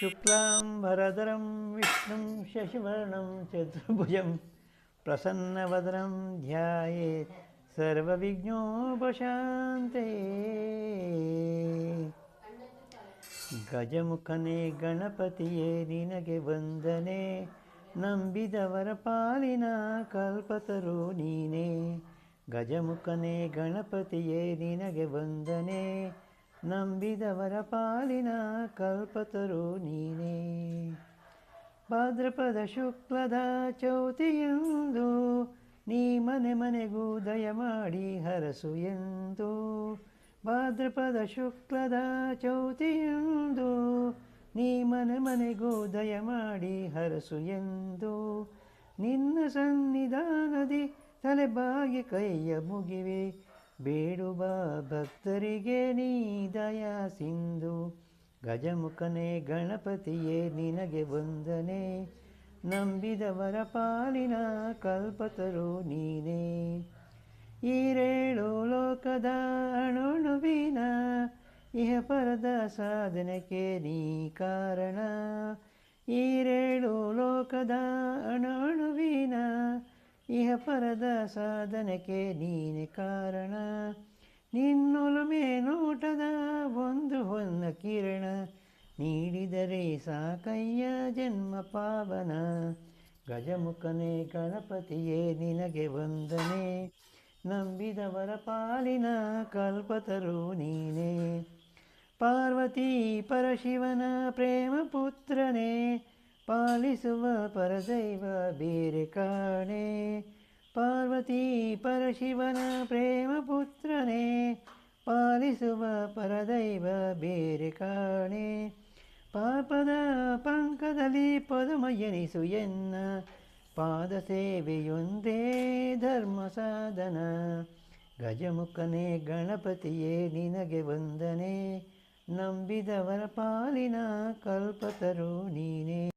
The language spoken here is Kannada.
शुक्लाम्बरधरं विष्णुं शशिवर्णं चतुर्भुजं प्रसन्नवदनं ध्यायेत् सर्वविघ्नोपशान्ते ಗಜಮುಖನೇ ಗಣಪತಿಯೇ ನಿನಗೆ ವಂದನೆ ನಂಬಿದವರ ಪಾಲಿನ ಕಲ್ಪತರು ನೀನೇ ಗಜಮುಖನೇ ಗಣಪತಿಯೇ ನಿನಗೆ ವಂದನೆ ನಂಬಿದವರ ಪಾಲಿನ ಕಲ್ಪತರು ನೀನೇ. ಭಾದ್ರಪದ ಶುಕ್ಲದ ಚೌತಿಯೆಂದು ನೀ ಮನೆ ಮನೆಗೂ ದಯ ಮಾಡಿ ಹರಸು ಎಂದು. ಭಾದ್ರಪದ ಶುಕ್ಲದ ಚೌತಿಯೆಂದು ನೀ ಮನೆ ಮನೆಗೂ ದಯ ಮಾಡಿ ಹರಸು ಎಂದು. ನಿನ್ನ ಸನ್ನಿಧಾನದಿ ತಲೆಬಾಗಿ ಕೈಯ ಮುಗಿವೆ. ಬೇಡುವ ಭಕ್ತರಿಗೆ ನೀ ದಯ ಸಿಂಧು. ಗಜಮುಖನೇ ಗಣಪತಿಯೇ, ನಿನಗೆ ವಂದನೆ. ನಂಬಿದವರ ಪಾಲಿನ ಕಲ್ಪತರು ನೀನೇ. ಈರೇಳು ಲೋಕದ ಅಣುಣುವಿನ, ಇಹ ಪರದ ಸಾಧನೆಗೆ ನೀ ಕಾರಣ. ಈರೇಳು ಲೋಕದ ಅಣುಣುವಿನ ಇಹ ಪರದ ಸಾಧನಕ್ಕೆ ನೀನೆ ಕಾರಣ. ನಿನ್ನೊಲುಮೆ ನೋಟದ ಒಂದು ಹೊನ್ನ ಕಿರಣ. ನೀಡಿದರೆ ಸಾಕಯ್ಯ ಜನ್ಮ ಪಾವನ. ಗಜಮುಖನೇ ಗಣಪತಿಯೇ ನಿನಗೆ ವಂದನೆ. ನಂಬಿದವರ ಪಾಲಿನ ಕಲ್ಪತರು ನೀನೇ. ಪಾರ್ವತಿ ಪರಶಿವನ ಪ್ರೇಮ ಪುತ್ರನೇ. ಪಾಲಿಸುವ ಪರದೈವ ಬೇರೆ ಕಾಣೆ. ಪಾರ್ವತಿ ಪರಶಿವನ ಪ್ರೇಮ ಪುತ್ರನೇ, ಪಾಲಿಸುವ ಪರದೈವ ಬೇರೆ ಕಾಣೆ. ಪಾಪದ ಪಂಕದಲ್ಲಿ ಪದಮಯನಿಸು ಎನ್ನ, ಪಾದ ಸೇವೆಯೊಂದೇ ಧರ್ಮ ಸಾಧನ. ಗಜಮುಖನೇ ಗಣಪತಿಯೇ ನಿನಗೆ ವಂದನೆ, ನಂಬಿದವರ ಪಾಲಿನ ಕಲ್ಪತರು ನೀನೇ.